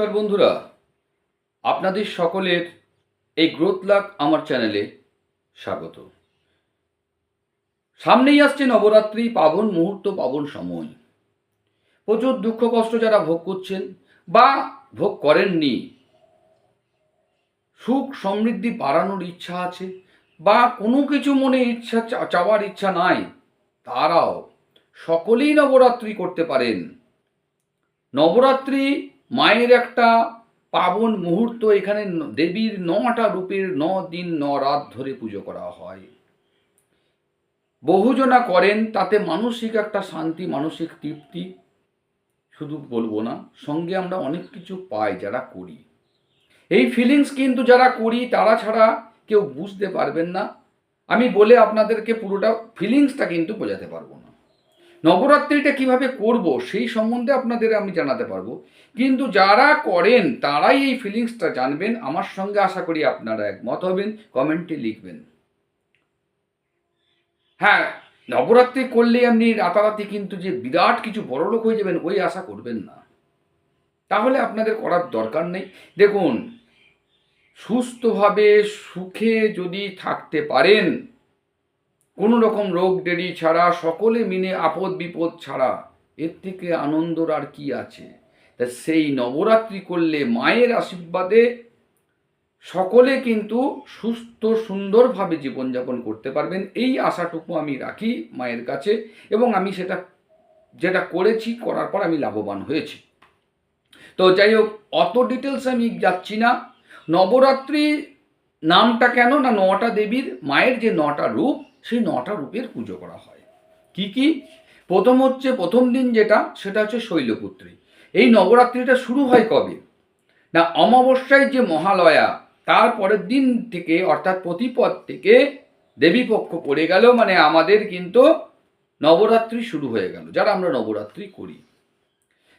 নমস্কার বন্ধুরা। আপনাদের সকলের এই গ্রোথ লাক আমার চ্যানেলে স্বাগত। সামনেই আসছে নবরাত্রি, পাবন মুহূর্ত, পাবন সময়। প্রচুর দুঃখ, কষ্ট যারা ভোগ করছেন বা ভোগ করেননি, সুখ, সমৃদ্ধি বাড়ানোর ইচ্ছা আছে বা কোনো কিছু মনে ইচ্ছা চাওয়ার ইচ্ছা নাই, তারাও সকলেই নবরাত্রি করতে পারেন। নবরাত্রি মায়ের একটা পাবন মুহূর্ত এখানে দেবীর নটা রূপের ন দিন ন রাত ধরে পুজো করা হয়। বহুজনা করেন, তাতে মানসিক একটা শান্তি, মানসিক তৃপ্তি, শুধু বলব না, সঙ্গে আমরা অনেক কিছু পাই যারা করি। এই ফিলিংস কিন্তু যারা করি, তারা ছাড়া কেউ বুঝতে পারবেন না। আমি বলে আপনাদেরকে পুরোটা ফিলিংসটা কিন্তু বোঝাতে পারব না। নবরাত্রিটা কীভাবে করব, সেই সম্বন্ধে আপনাদের আমি জানাতে পারব। কিন্তু যারা করেন, তারাই এই ফিলিংসটা জানবেন। আমার সঙ্গে আশা করি আপনারা একমত হবেন, কমেন্টে লিখবেন। হ্যাঁ নবরাত্রি করলে আপনি রাতারাতি কিন্তু যে বিরাট কিছু বড়লোক হয়ে যাবেন, ওই আশা করবেন না। তাহলে আপনাদের করার দরকার নেই। দেখুন, সুস্থভাবে সুখে যদি থাকতে পারেন কোনো রকম রোগ দেরি ছাড়া, সকলে মিলে আপদ বিপদ ছাড়া, এর থেকে আনন্দর আর কি আছে? তা সেই নবরাত্রি করলে মায়ের আশীর্বাদে সকলে কিন্তু সুস্থ, সুন্দরভাবে জীবনযাপন করতে পারবেন। এই আশাটুকু আমি রাখি মায়ের কাছে এবং আমি সেটা, যেটা করেছি, করার পর আমি লাভবান হয়েছি। তো যাই হোক, অত ডিটেলস আমি যাচ্ছি না। নবরাত্রি নামটা কেন না নটা দেবীর? মায়ের যে নটা রূপ সেই নটা রূপের পুজো করা হয়। কি কি? প্রথম হচ্ছে প্রথম দিন যেটা, সেটা হচ্ছে শৈলপুত্রী। এই নবরাত্রিটা শুরু হয় কবে? না, অমাবস্যায় যে মহালয়া, তার পরের দিন থেকে, অর্থাৎ প্রতিপদ থেকে দেবীপক্ষ পড়ে গেল মানে আমাদের কিন্তু নবরাত্রি শুরু হয়ে গেল, যারা আমরা নবরাত্রি করি।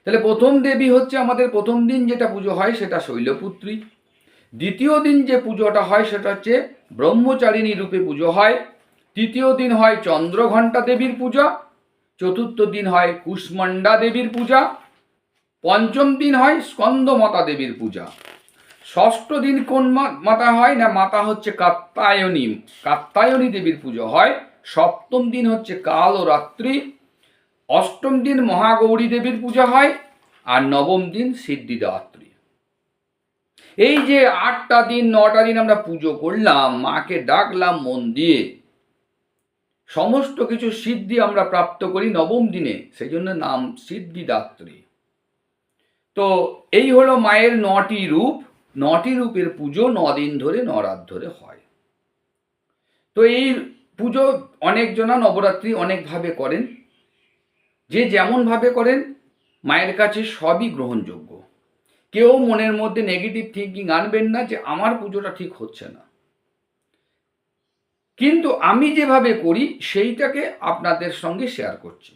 তাহলে প্রথম দেবী হচ্ছে আমাদের প্রথম দিন যেটা পুজো হয়, সেটা শৈলপুত্রী। দ্বিতীয় দিন যে পুজোটা হয়, সেটা হচ্ছে ব্রহ্মচারিণী রূপে পুজো হয় তৃতীয় দিন হয় চন্দ্রঘণ্টা দেবীর পূজা, চতুর্থ দিন হয় কুষ্মান্ডা দেবীর পূজা, পঞ্চম দিন হয় স্কন্দমাতা দেবীর পূজা। ষষ্ঠ দিন কোন মাতা হয় না মাতা হচ্ছে কাত্তায়নী কাত্তায়নী দেবীর পুজো হয়। সপ্তম দিন হচ্ছে কাল ও রাত্রি অষ্টম দিন মহাগৌরী দেবীর পূজা হয় আর নবম দিন সিদ্ধিদাত্রী। এই যে আটটা দিন, নটা দিন আমরা পুজো করলাম, মাকে ডাকলাম মন দিয়ে সমস্ত কিছু সিদ্ধি আমরা প্রাপ্ত করি নবম দিনে সেই জন্য নাম সিদ্ধিদাত্রী তো এই হলো মায়ের নটি রূপ, নটি রূপের পুজো দিন ধরে নরাত ধরে হয়। তো এই পুজো অনেকজনা নবরাত্রি অনেকভাবে করেন। যে যেমনভাবে করেন, মায়ের কাছে সবই গ্রহণযোগ্য। কেউ মনের মধ্যে নেগেটিভ থিঙ্কিং আনবেন না যে আমার পুজোটা ঠিক হচ্ছে না। কিন্তু আমি যেভাবে করি, সেইটাকে আপনাদের সঙ্গে শেয়ার করছি।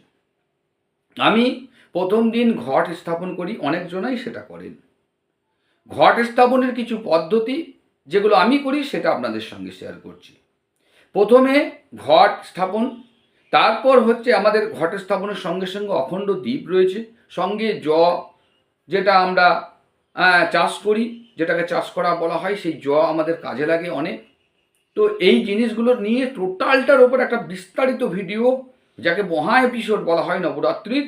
আমি প্রথম দিন ঘট স্থাপন করি, অনেকজনাই সেটা করেন। ঘট স্থাপনের কিছু পদ্ধতি, যেগুলো আমি করি, সেটা আপনাদের সঙ্গে শেয়ার করছি। প্রথমে ঘট স্থাপন, তারপর হচ্ছে আমাদের ঘট স্থাপনের সঙ্গে সঙ্গে অখণ্ড দ্বীপ রয়েছে। সঙ্গে জ, যেটা আমরা চাষ করি, যেটাকে চাষ করা বলা হয়, সেই জ আমাদের কাজে লাগে অনেক। তো এই জিনিসগুলো নিয়ে টোটালটার ওপর একটা বিস্তারিত ভিডিও, যাকে মহা এপিসোড বলা হয় নবরাত্রির,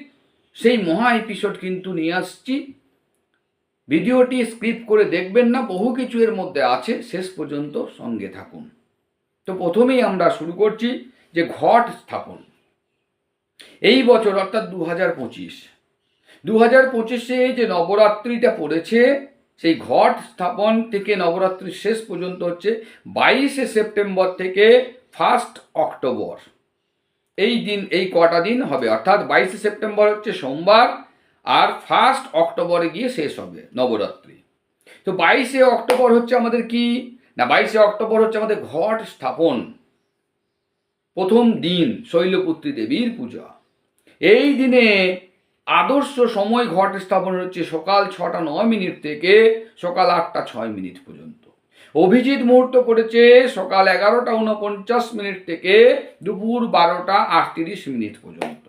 সেই মহা এপিসোড কিন্তু নিয়ে আসছি। ভিডিওটি স্ক্রিপ্ট করে দেখবেন না, বহু কিছু এর মধ্যে আছে, শেষ পর্যন্ত সঙ্গে থাকুন। তো প্রথমেই আমরা শুরু করছি যে ঘট স্থাপন। এই বছর অর্থাৎ দু হাজার পঁচিশ। দু হাজার পঁচিশে যে নবরাত্রিটা পড়েছে সেই ঘট স্থাপন থেকে নবরাত্রির শেষ পর্যন্ত হচ্ছে বাইশে সেপ্টেম্বর থেকে ফার্স্ট অক্টোবর। এই দিন, এই কটা দিন হবে। অর্থাৎ বাইশে সেপ্টেম্বর হচ্ছে সোমবার আর ফার্স্ট অক্টোবরে গিয়ে শেষ হবে নবরাত্রি। তো বাইশে অক্টোবর হচ্ছে আমাদের কি? না, বাইশে অক্টোবর হচ্ছে আমাদের ঘট স্থাপন। প্রথম দিন শৈলপুত্রী দেবীর পূজা। এই দিনে আদর্শ সময় ঘট স্থাপন হচ্ছে সকাল ছটা নয় মিনিট থেকে সকাল আটটা ছয় মিনিট পর্যন্ত। অভিজিৎ মুহূর্ত করেছে সকাল এগারোটা উনপঞ্চাশ মিনিট থেকে দুপুর বারোটা আটত্রিশ মিনিট পর্যন্ত।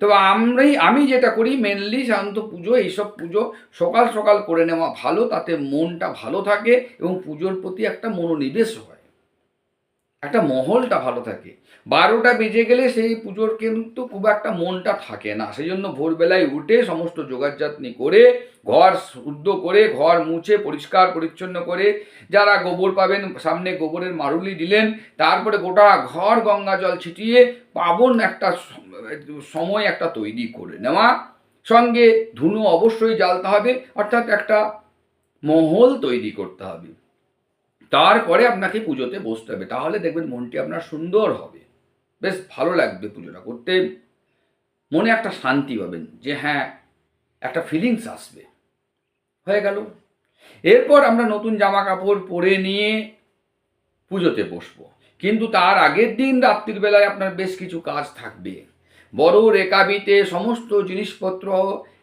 তবে আমরাই, আমি যেটা করি মেনলি সাধারণত পুজো, এইসব পুজো সকাল সকাল করে নেওয়া ভালো, তাতে মনটা ভালো থাকে এবং পুজোর প্রতি একটা মনোনিবেশ হয়। একটা মহলটা ভালো থাকে। বারোটা বেজে গেলে সেই পুজোর কিন্তু খুব একটা মনটা থাকে না। সেই জন্য ভোরবেলায় উঠে সমস্ত যোগাযাতনি করে, ঘর শুদ্ধ করে, ঘর মুছে, পরিষ্কার, পরিচ্ছন্ন করে, যারা গোবর পাবেন, সামনে গোবরের মারুলি দিলেন, তারপরে গোটা ঘর গঙ্গা জল ছিটিয়ে পাবন একটা সময় একটা তৈরি করে নেওয়া। সঙ্গে ধুনো অবশ্যই জ্বালতে হবে, অর্থাৎ একটা মহল তৈরি করতে হবে। তারপরে আপনাকে পুজোতে বসতে হবে। তাহলে দেখবেন মনটি আপনার সুন্দর হবে। বেশ ভালো লাগবে পুজোটা করতে। মনে একটা শান্তি পাবেন যে হ্যাঁ একটা ফিলিংস আসবে। হয়ে গেল। এরপর আমরা নতুন জামা কাপড় পরে নিয়ে পুজোতে বসবো। কিন্তু তার আগের দিন রাত্রির বেলায় আপনার বেশ কিছু কাজ থাকবে। বড় রেকাবিতে সমস্ত জিনিসপত্র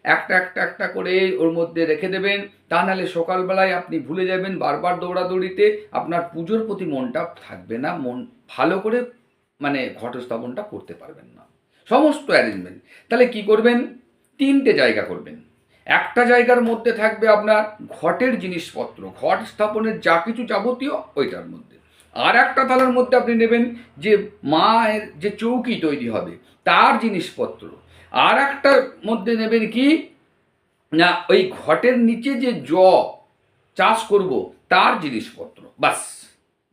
একটা একটা একটা করে ওর মধ্যে রেখে দেবেন। তা নাহলে সকালবেলায় আপনি ভুলে যাবেন বারবার দৌড়াদৌড়িতে। আপনার পুজোর প্রতি মনটা থাকবে না, মন ভালো করে মানে ঘট স্থাপনটা করতে পারবেন না। সমস্ত অ্যারেঞ্জমেন্ট তাহলে কি করবেন? তিনটে জায়গা করবেন। একটা জায়গার মধ্যে থাকবে আপনার ঘটের জিনিসপত্র, ঘট স্থাপনের যা কিছু যাবতীয় ওইটার মধ্যে। আর একটা থালার মধ্যে আপনি নেবেন যে মায়ের যে চৌকি তৈরি হবে, তার জিনিসপত্র। আর একটা মধ্যে নেবেন কি? না, ওই ঘটের নিচে যে জ চাষ করব, তার জিনিসপত্র, বাস।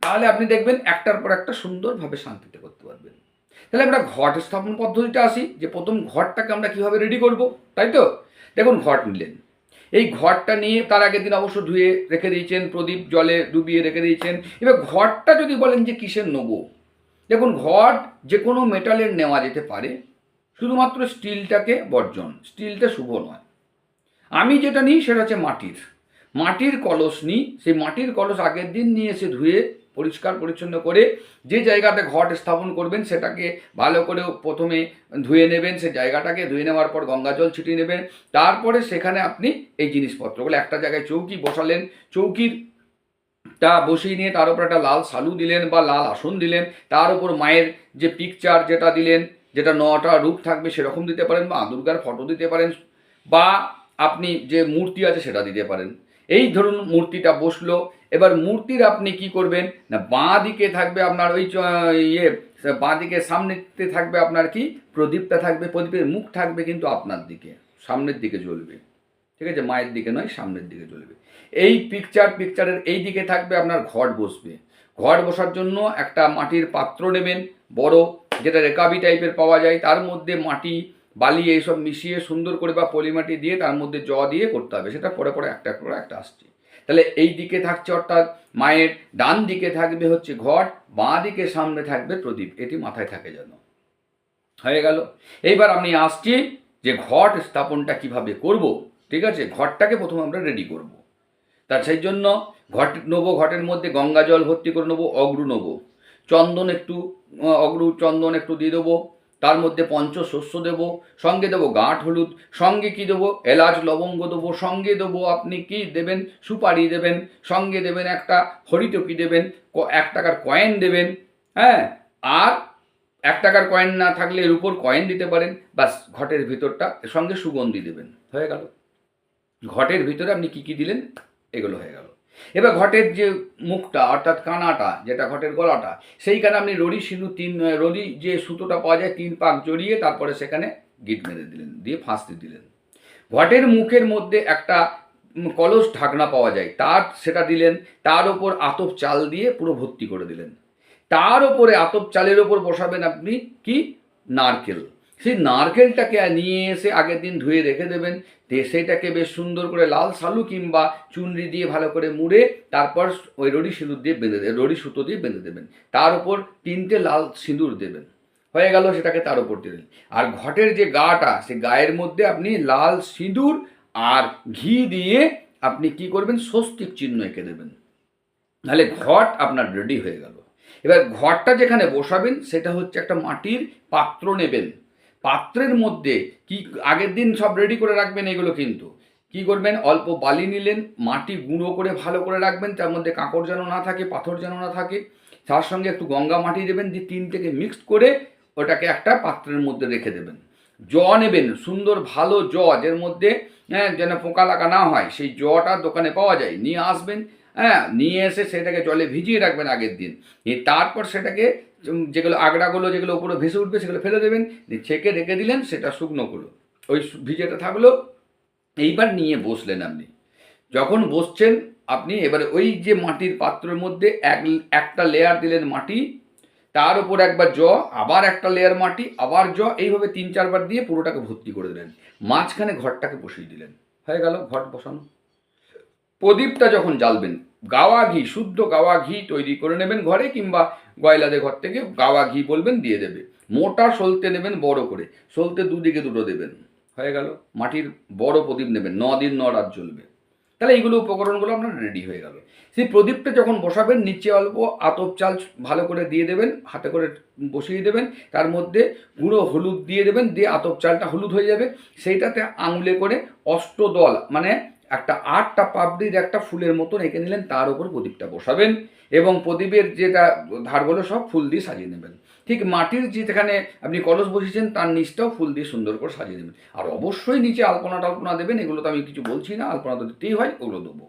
তাহলে আপনি দেখবেন একটার পর একটা সুন্দরভাবে শান্তিতে করতে পারবেন। তাহলে আমরা ঘট স্থাপন পদ্ধতিটা আসি, যে প্রথম ঘরটাকে আমরা কীভাবে রেডি করব, তাই তো? দেখুন ঘট নিলেন। এই ঘরটা নিয়ে তার আগের দিন অবশ্য ধুয়ে রেখে দিয়েছেন, প্রদীপ জলে ডুবিয়ে রেখে দিয়েছেন। এবার ঘরটা যদি বলেন যে কিসের নেব? দেখুন ঘট যে কোনো মেটালের নেওয়া যেতে পারে। শুধুমাত্র স্টিলটাকে বর্জন, স্টিলটা শুভ নয়। আমি যেটা নিই সেটা হচ্ছে মাটির। মাটির কলস নিই, সেই মাটির কলস আগের দিন নিয়ে এসে ধুয়ে, পরিষ্কার পরিচ্ছন্ন করে, যে জায়গাতে ঘট স্থাপন করবেন সেটাকে ভালো করে প্রথমে ধুয়ে নেবেন সে জায়গাটাকে ধুয়ে নেওয়ার পর গঙ্গা জল ছিটিয়ে নেবেন। তারপরে সেখানে আপনি এই জিনিসপত্রগুলো, একটা জায়গায় চৌকি বসালেন, চৌকির টা বসিয়ে নিয়ে তার উপর একটা লাল সালু দিলেন বা লাল আসন দিলেন। তার উপর মায়ের যে পিকচার যেটা দিলেন যেটা নটা রূপ থাকবে সেরকম দিতে পারেন বা দুর্গার ফটো দিতে পারেন বা আপনি যে মূর্তি আছে সেটা দিতে পারেন। এই ধরুন মূর্তিটা বসল, এবার মূর্তির আপনি কি করবেন? না, বাঁ দিকে থাকবে আপনার ওই ইয়ে বাঁ দিকে সামনেতে থাকবে আপনার কি? প্রদীপটা থাকবে, প্রদীপের মুখ থাকবে কিন্তু আপনার দিকে, সামনের দিকে জ্বলবে। ঠিক আছে? মায়ের দিকে নয়, সামনের দিকে জ্বলবে। এই পিকচার পিকচারের এই দিকে থাকবে আপনার ঘট বসবে। ঘট বসার জন্য একটা মাটির পাত্র নেবেন, বড় যেটা রেকাবি টাইপের পাওয়া যায়, তার মধ্যে মাটি, বালি এইসব মিশিয়ে সুন্দর করে বা পলিমাটি দিয়ে তার মধ্যে জ দিয়ে করতে হবে। সেটা পরে পরে একটা করে একটা আসছে। তাহলে এই দিকে থাকছে অর্থাৎ মায়ের ডান দিকে থাকবে হচ্ছে ঘট, বাঁ দিকে সামনে থাকবে প্রদীপ। এটি মাথায় থাকে যেন। হয়ে গেল। এইবার আমি আসছি যে ঘট স্থাপনটা কীভাবে করব, ঠিক আছে? ঘরটাকে প্রথমে আমরা রেডি করব। তা সেই জন্য ঘট নেব, ঘটের মধ্যে গঙ্গা জল ভর্তি করে নেব, অগ্রু নেব। চন্দন একটু অগ্রু চন্দন একটু দিয়ে দেবো। তার মধ্যে পঞ্চশস্য দেবো, সঙ্গে দেবো গাঁট হলুদ, সঙ্গে কি দেবো? এলাচ, লবঙ্গ দেবো, সঙ্গে দেবো আপনি কি দেবেন? সুপারি দেবেন, সঙ্গে দেবেন একটা হরিটকি দেবেন এক টাকার কয়েন দেবেন হ্যাঁ? আর এক টাকার কয়েন না থাকলে এর উপর কয়েন দিতে পারেন বাস ঘটের ভিতরটা সঙ্গে সুগন্ধি দেবেন। হয়ে গেল। ঘটের ভিতরে আপনি কি কি দিলেন? এগুলো হয়ে গেল। এবার ঘটের যে মুখটা, অর্থাৎ কানাটা, যেটা ঘটের গলাটা, সেইখানে আপনি রড়ি সিঁদুর তিন রড়ি যে সুতোটা পাওয়া যায়, তিন পাক জড়িয়ে তারপরে সেখানে গিট মেরে দিলেন, দিয়ে ফাঁস দিয়ে দিলেন। ঘটের মুখের মধ্যে একটা কলস ঢাকনা পাওয়া যায়, তার, সেটা দিলেন, তার ওপর আতপ চাল দিয়ে পুরো ভর্তি করে দিলেন। তার ওপরে আতপ চালের ওপর বসাবেন আপনি কি? নারকেল। সেই নারকেলটাকে নিয়ে এসে আগের দিন ধুয়ে রেখে দেবেন সেটাকে বেশ সুন্দর করে লাল সালু কিংবা চুনরি দিয়ে ভালো করে মুড়ে তারপর ওই রড়ি সিঁদুর দিয়ে বেঁধে দেবেন রড়ি সুতো দিয়ে বেঁধে দেবেন। তার উপর তিনটে লাল সিঁদুর দেবেন। হয়ে গেল সেটাকে তার উপর দিলেন। আর ঘটের যে গাটা সে গায়ের মধ্যে আপনি লাল সিঁদুর আর ঘি দিয়ে আপনি কি করবেন? স্বস্তিক চিহ্ন এঁকে দেবেন। তাহলে ঘট আপনার রেডি হয়ে গেল। এবার ঘরটা যেখানে বসাবেন, সেটা হচ্ছে একটা মাটির পাত্র নেবেন। পাত্রের মধ্যে কি আগের দিন সব রেডি করে রাখবেন এগুলো কিন্তু। কি করবেন? অল্প বালি নিলেন, মাটি গুঁড়ো করে ভালো করে রাখবেন, তার মধ্যে কাঁকড় যেন না থাকে, পাথর যেন না থাকে, তার সঙ্গে একটু গঙ্গা মাটি দেবেন, দিয়ে তিনটেকে মিক্সড করে ওটাকে একটা পাত্রের মধ্যে রেখে দেবেন। জ নেবেন, সুন্দর ভালো জ, যের মধ্যে হ্যাঁ যেন পোকা লাগা না হয়, সেই জটা দোকানে পাওয়া যায়, নিয়ে আসবেন হ্যাঁ নিয়ে এসে সেটাকে জলে ভিজিয়ে রাখবেন আগের দিন। তারপর সেটাকে যেগুলো আগড়াগুলো যেগুলো উপরে ভেসে উঠবে সেগুলো ফেলে দেবেন ছেঁকে রেখে দিলেন সেটা শুকনো করল ওই ভিজেটা থাকল, এইবার নিয়ে বসলেন আপনি। যখন বসছেন আপনি, এবারে ওই যে মাটির পাত্রের মধ্যে এক, একটা লেয়ার দিলেন মাটি, তার উপর একবার জ, আবার একটা লেয়ার মাটি, আবার জ, এইভাবে তিন, চারবার দিয়ে পুরোটাকে ভর্তি করে দিলেন। মাঝখানে ঘরটাকে বসিয়ে দিলেন। হয়ে গেল ঘট বসানো। প্রদীপটা যখন জ্বালবেন, গাওয়া ঘি, শুদ্ধ গাওয়া ঘি তৈরি করে নেবেন ঘরে, কিংবা গয়লাদের ঘর থেকে গাওয়া ঘি বলবেন, দিয়ে দেবে। মোটা সলতে নেবেন, বড় করে। সলতে দুদিকে দুটো দেবেন। হয়ে গেল। মাটির বড় প্রদীপ নেবেন, ন দিন ন রাত জ্বলবে। তাহলে এইগুলো উপকরণগুলো আপনার রেডি হয়ে গেল। সেই প্রদীপটা যখন বসাবেন, নিচে অল্প আতপ চাল ভালো করে দিয়ে দেবেন, হাতে করে বসিয়ে দেবেন, তার মধ্যে গুঁড়ো হলুদ দিয়ে দেবেন, দিয়ে আতপ চালটা হলুদ হয়ে যাবে। সেইটাতে আঙুলে করে অষ্টদল মানে একটা আটটা পাপড়ির একটা ফুলের মতন এঁকে নিলেন, তার উপর প্রদীপটা বসাবেন। এবং প্রদীপের যেটা ধারগুলো সব ফুল দিয়ে সাজিয়ে নেবেন। ঠিক মাটির যেখানে আপনি কলস বসিয়েছেন, তার নিচটাও ফুল দিয়ে সুন্দর করে সাজিয়ে নেবেন। আর অবশ্যই নিচে আলপনা টালপনা দেবেন, এগুলো তো আমি কিছু বলছি না, আলপনা তো দিতেই হয়, ওগুলো দেবো।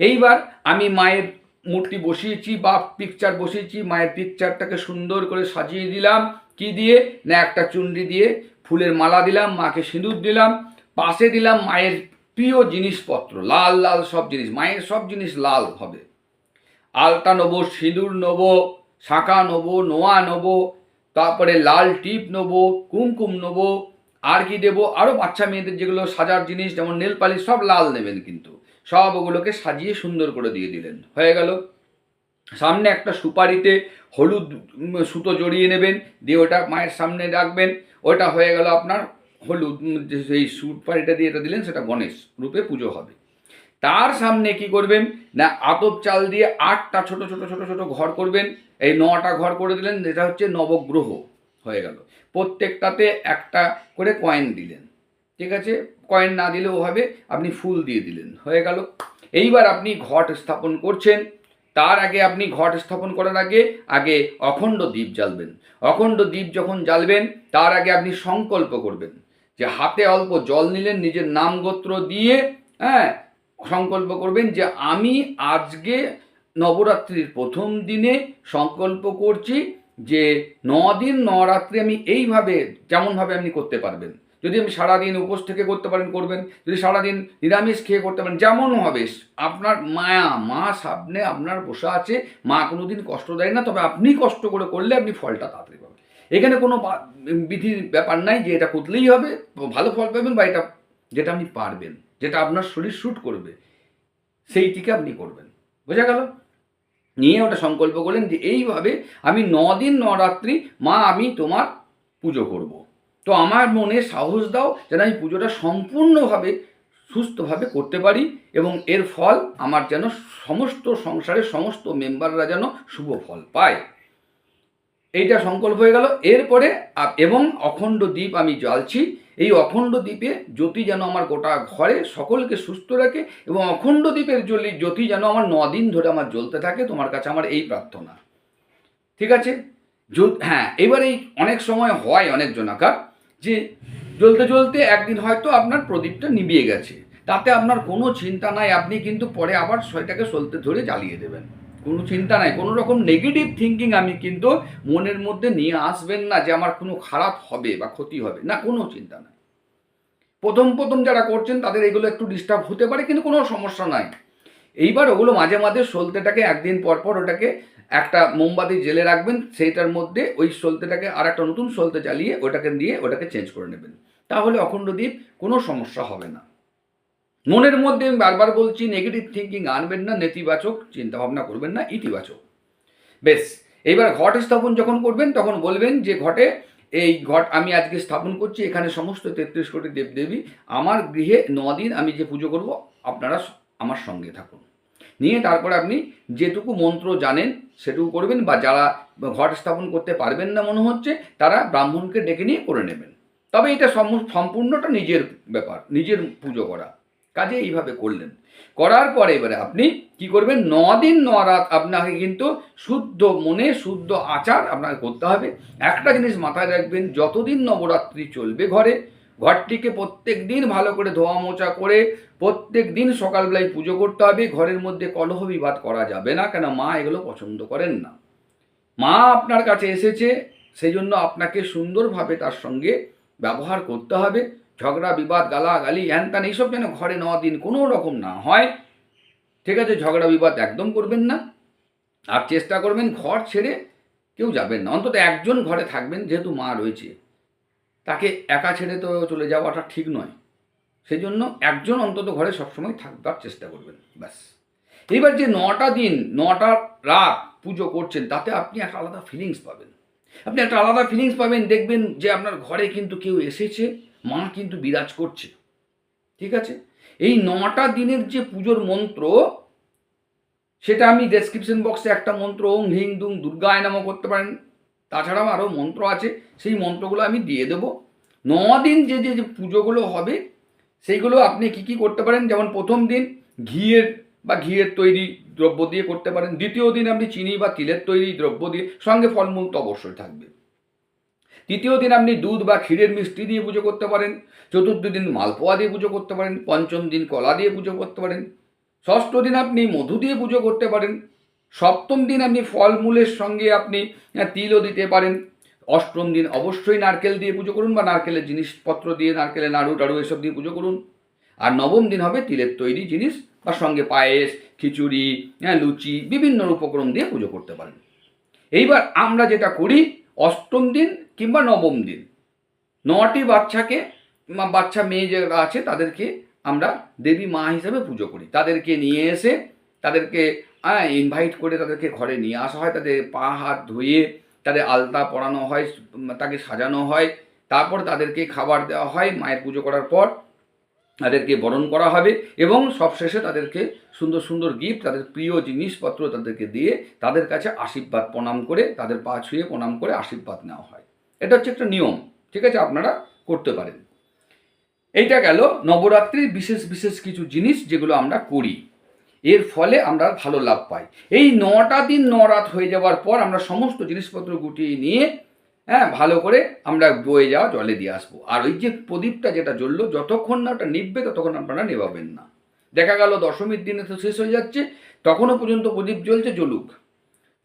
এইবার আমি মায়ের মূর্তি বসিয়েছি বা পিকচার বসিয়েছি, মায়ের পিকচারটাকে সুন্দর করে সাজিয়ে দিলাম। কি দিয়ে? না, একটা চুনরি দিয়ে ফুলের মালা দিলাম, মাকে সিঁদুর দিলাম, পাশে দিলাম মায়ের প্রিয় জিনিসপত্র, লাল লাল সব জিনিস, মায়ের সব জিনিস লাল হবে। আলতা নেব, সিঁদুর নেব, শাঁখা নেব, নোয়া নেব, তারপরে লাল টিপ নেব, কুমকুম নেব, আর কি দেবো? আরও বাচ্চা মেয়েদের যেগুলো সাজার জিনিস, যেমন নেল পালিশ, সব লাল নেবেন কিন্তু। সব ওগুলোকে সাজিয়ে সুন্দর করে দিয়ে দিলেন। হয়ে গেল। সামনে একটা সুপারিতে হলুদ সুতো জড়িয়ে নেবেন, দিয়ে ওটা মায়ের সামনে রাখবেন। ওটা হয়ে গেল আপনার হলুদ সেই সুপারিটা দিয়ে এটা দিলেন, সেটা গণেশ রূপে পুজো হবে। তার সামনে কি করবেন? না, আতপ চাল দিয়ে আটটা ছোট ছোট ছোট ছোট ঘর করবেন। এই নটা ঘর করে দিলেন এটা হচ্ছে নবগ্রহ হয়ে গেল। প্রত্যেকটাতে একটা করে কয়েন দিলেন। ঠিক আছে? কয়েন না দিলেও হবে, আপনি ফুল দিয়ে দিলেন। হয়ে গেল। এইবার আপনি ঘট স্থাপন করছেন। তার আগে আপনি ঘট স্থাপন করার আগে আগে অখণ্ড দ্বীপ জ্বালবেন। অখণ্ড দ্বীপ যখন জ্বালবেন, তার আগে আপনি সংকল্প করবেন যে হাতে অল্প জল নিলেন, নিজের নাম গোত্র দিয়ে হ্যাঁ সংকল্প করবেন যে আমি আজকে নবরাত্রির প্রথম দিনে সংকল্প করছি যে ন দিন নরাত্রি আমি এইভাবে, যেমনভাবে আপনি করতে পারবেন। যদি আমি সারাদিন উপোস থেকে করতে পারেন, করবেন। যদি সারাদিন নিরামিষ খেয়ে করতে পারেন যেমন হবে। আপনার মায়া, মা সামনে আপনার বসে আছে। মা কোনো দিন কষ্ট দেয় না, তবে আপনি কষ্ট করে করলে আপনি ফলটা তাড়াতাড়ি পাবেন। এখানে কোনো বিধির ব্যাপার নাই যে এটা করলেই হবে, ভালো ফল পাবেন বা এটা, যেটা আপনি পারবেন। যেটা আপনার শরীর শ্যুট করবে, সেইটিকে আপনি করবেন। বোঝা গেল? নিয়ে ওটা সংকল্প করলেন যে এইভাবে আমি দিন নরাত্রি, মা আমি তোমার পুজো করব। তো আমার মনে সাহস দাও যেন আমি পুজোটা সম্পূর্ণভাবে সুস্থভাবে করতে পারি এবং এর ফল আমার যেন সমস্ত সংসারের সমস্ত মেম্বাররা যেন শুভ ফল পায়। এইটা সংকল্প হয়ে গেল। এরপরে এবং অখণ্ড দ্বীপ আমি জ্বালছি। এই অখণ্ড দ্বীপে জ্যোতি যেন আমার গোটা ঘরে সকলকে সুস্থ রাখে এবং অখণ্ড দ্বীপের জ্বলি জ্যোতি যেন আমার দিন ধরে আমার জ্বলতে থাকে, তোমার কাছে আমার এই প্রার্থনা। ঠিক আছে? হ্যাঁ এবার এই অনেক সময় হয় অনেক জনাকার যে জ্বলতে জ্বলতে একদিন হয়তো আপনার প্রদীপটা নিভিয়ে গেছে। তাতে আপনার কোনো চিন্তা নাই, আপনি কিন্তু পরে আবার সেটাকে সলতে ধরে জ্বালিয়ে দেবেন। কোনো চিন্তা নাই, কোনো রকম নেগেটিভ থিঙ্কিং আমি কিন্তু মনের মধ্যে নিয়ে আসবেন না যে আমার কোনো খারাপ হবে বা ক্ষতি হবে, না কোনো চিন্তা নাই। প্রথম প্রথম যারা করছেন তাদের এগুলো একটু ডিস্টার্ব হতে পারে কিন্তু কোনো সমস্যা নাই। এইবার ওগুলো মাঝে মাঝে সলতেটাকে একদিন পর পর ওটাকে একটা মোমবাতি জেলে রাখবেন, সেইটার মধ্যে ওই সলতেটাকে আর একটা নতুন সলতে জ্বালিয়ে ওটাকে দিয়ে ওটাকে চেঞ্জ করে নেবেন। তাহলে অখণ্ড দ্বীপ কোনো সমস্যা হবে না। মনের মধ্যে আমি বারবার বলছি নেগেটিভ থিঙ্কিং আনবেন না, নেতিবাচক চিন্তা ভাবনা করবেন না, ইতিবাচক। বেশ, এইবার ঘট স্থাপন যখন করবেন, তখন বলবেন যে, ঘটে এই ঘট আমি আজকে স্থাপন করছি, এখানে সমস্ত তেত্রিশ কোটি দেবদেবী আমার গৃহে দিন আমি যে পুজো করব, আপনারা আমার সঙ্গে থাকুন। নিয়ে তারপরে আপনি যেটুকু মন্ত্র জানেন, সেটুকু করবেন বা যারা ঘট স্থাপন করতে পারবেন না মনে হচ্ছে, তারা ব্রাহ্মণকে ডেকে নিয়ে করে নেবেন। তবে এটা সম- সম্পূর্ণটা নিজের ব্যাপার, নিজের পুজো করা। কাজে এইভাবে করলেন। করার পরে এবারে আপনি কি করবেন? ন দিন ন রাত আপনাকে কিন্তু শুদ্ধ মনে, শুদ্ধ আচার আপনাকে করতে হবে। একটা জিনিস মাথায় রাখবেন, যতদিন নবরাত্রি চলবে ঘরে, ঘরটিকে প্রত্যেক দিন ভালো করে ধোয়া মোছা করে প্রত্যেক দিন সকালবেলায় পুজো করতে হবে। ঘরের মধ্যে কলহ বিবাদ করা যাবে না, কেন মা এগুলো পছন্দ করেন না। মা আপনার কাছে এসেছে সেই জন্য আপনাকে সুন্দরভাবে তার সঙ্গে ব্যবহার করতে হবে। ঝগড়া, বিবাদ, গালাগালি হ্যান ত্যান এইসব যেন ঘরে ন দিন কোনো রকম না হয়। ঠিক আছে, ঝগড়া, বিবাদ একদম করবেন না। আর চেষ্টা করবেন ঘর ছেড়ে কেউ যাবেন না। অন্তত একজন ঘরে থাকবেন, যেহেতু মা রয়েছে। তাকে একা ছেড়ে তো চলে যাওয়াটা ঠিক নয়। সেই জন্য একজন অন্তত ঘরে সবসময় থাকবার চেষ্টা করবেন, ব্যাস। এবার যে নটা দিন, নটা রাত পুজো করছেন, তাতে আপনি একটা আলাদা ফিলিংস পাবেন। আপনি একটা আলাদা ফিলিংস পাবেন, দেখবেন যে আপনার ঘরে কিন্তু কেউ এসেছে। মা কিন্তু বিরাজ করছে। ঠিক আছে? এই নটা দিনের যে পুজোর মন্ত্র, সেটা আমি ডেসক্রিপশন বক্সে একটা মন্ত্র ওং হিং দুং দুর্গায় নামও করতে পারেন। তাছাড়াও আরও মন্ত্র আছে, সেই মন্ত্রগুলো আমি দিয়ে দেবো। ন দিন যে যে পুজোগুলো হবে, সেইগুলো আপনি কি কি করতে পারেন? যেমন প্রথম দিন ঘিয়ের বা ঘিয়ের তৈরি দ্রব্য দিয়ে করতে পারেন। দ্বিতীয় দিন আপনি চিনি বা তিলের তৈরি দ্রব্য দিয়ে সঙ্গে ফলমূল তো অবশ্যই থাকবে। তৃতীয় দিন আপনি দুধ বা ক্ষীরের মিষ্টি দিয়ে পুজো করতে পারেন, চতুর্থ দিন মালপোয়া দিয়ে পুজো করতে পারেন, পঞ্চম দিন কলা দিয়ে পুজো করতে পারেন, ষষ্ঠ দিন আপনি মধু দিয়ে পুজো করতে পারেন, সপ্তম দিন আপনি ফলমূলের সঙ্গে আপনি তিলও দিতে পারেন, অষ্টম দিন অবশ্যই নারকেল দিয়ে পুজো করুন বা নারকেলের জিনিসপত্র দিয়ে নারকেলের নাড়ু টাড়ু এসব দিয়ে পুজো করুন, আর নবম দিন হবে তিলের তৈরি জিনিস বা সঙ্গে পায়েস, খিচুড়ি হ্যাঁ লুচি, বিভিন্ন উপকরণ দিয়ে পুজো করতে পারেন। এইবার আমরা যেটা করি, অষ্টম দিন কিংবা নবম দিন। নটি বাচ্চাকে বাচ্চা মেয়ে যারা আছে তাদেরকে আমরা দেবী মা হিসেবে পুজো করি। তাদেরকে নিয়ে এসে তাদেরকে ইনভাইট করে তাদেরকে ঘরে নিয়ে আসা হয়। তাদের পা হাত ধুয়ে তাদের আলতা পরানো হয়, তাকে সাজানো হয়। তারপর তাদেরকে খাবার দেওয়া হয়। মায়ের পুজো করার পর তাদেরকে বরণ করা হবে এবং সবশেষে তাদেরকে সুন্দর সুন্দর গিফট তাদের প্রিয় জিনিসপত্র তাদেরকে দিয়ে তাদের কাছে আশীর্বাদ প্রণাম করে, তাদের পা ছুঁয়ে প্রণাম করে আশীর্বাদ নেওয়া হয়। এটা হচ্ছে একটা নিয়ম, ঠিক আছে, আপনারা করতে পারেন। এইটা গেল নবরাত্রির বিশেষ বিশেষ কিছু জিনিস যেগুলো আমরা করি। এর ফলে আমরা ভালো লাভ পাই। এই নটা দিন নরাত হয়ে যাওয়ার পর আমরা সমস্ত জিনিসপত্র গুটিয়ে নিয়ে হ্যাঁ ভালো করে আমরা বয়ে যাওয়া জলে দিয়ে আসব। আর ওই যে প্রদীপটা যেটা জ্বললো, যতক্ষণ না ওটা নিববে ততক্ষণ আপনারা নেভাবেন না। দেখা গেল দশমীর দিনে তো শেষ হয়ে যাচ্ছে, তখনও পর্যন্ত প্রদীপ জ্বলছে, জ্বলুক।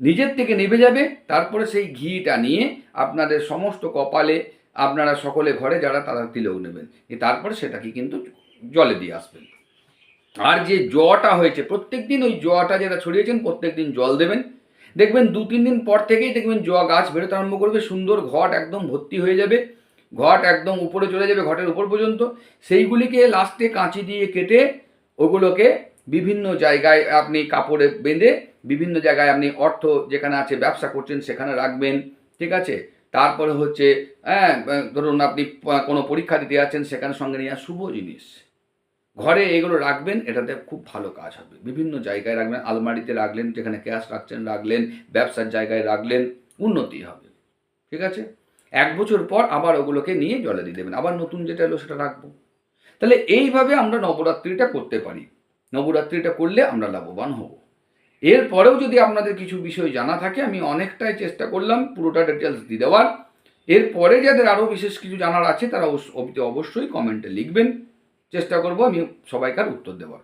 নিজের থেকে নেভে যাবে, তারপরে সেই ঘিটা নিয়ে আপনাদের সমস্ত কপালে আপনারা সকলে ঘরে যারা তারা তিলক নেবেন। তারপরে সেটাকে কিন্তু জলে দিয়ে আসবেন। আর যে জটা হয়েছে প্রত্যেক দিন ওই জটা যেটা ছড়িয়েছেন প্রত্যেক দিন জল দেবেন। দেখবেন দু, তিন দিন পর থেকেই দেখবেন জোয়া গাছ বেরোতে আরম্ভ করবে, সুন্দর ঘট একদম ভর্তি হয়ে যাবে। ঘট একদম উপরে চলে যাবে, ঘটের উপর পর্যন্ত। সেইগুলিকে লাস্টে কাঁচি দিয়ে কেটে ওগুলোকে বিভিন্ন জায়গায় আপনি কাপড়ে বেঁধে বিভিন্ন জায়গায় আপনি অর্থ যেখানে আছে, ব্যবসা করছেন, সেখানে রাখবেন, ঠিক আছে? তারপরে হচ্ছে হ্যাঁ ধরুন আপনি কোনো পরীক্ষা দিতে যাচ্ছেন, সেখানে সঙ্গে নিয়ে শুভ জিনিস। ঘরে এগুলো রাখবেন, এটাতে খুব ভালো কাজ হবে। বিভিন্ন জায়গায় রাখবেন, আলমারিতে রাখলেন, যেখানে ক্যাশ রাখছেন, রাখলেন, ব্যবসার জায়গায় রাখলেন, উন্নতি হবে, ঠিক আছে? এক বছর পর আবার ওগুলোকে নিয়ে জলে দিয়ে দেবেন, আবার নতুন যেটা এলো সেটা রাখব। তাহলে এইভাবে আমরা নবরাত্রিটা করতে পারি। নবরাত্রিটা করলে আমরা লাভবান হব। এরপরেও যদি আপনাদের কিছু বিষয় জানা থাকে, আমি অনেকটাই চেষ্টা করলাম পুরোটা ডিটেলস দিয়ে দেওয়ার। এরপরে যাদের আরও বিশেষ কিছু জানার আছে, তারা অবশ্য- অবশ্যই কমেন্টে লিখবেন। চেষ্টা করব আমি সবাইকার উত্তর দেওয়ার।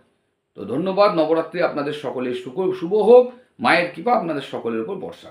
তো ধন্যবাদ, নবরাত্রি আপনাদের সকলের শুভ হোক, মায়ের কৃপা আপনাদের সকলের উপর বর্ষা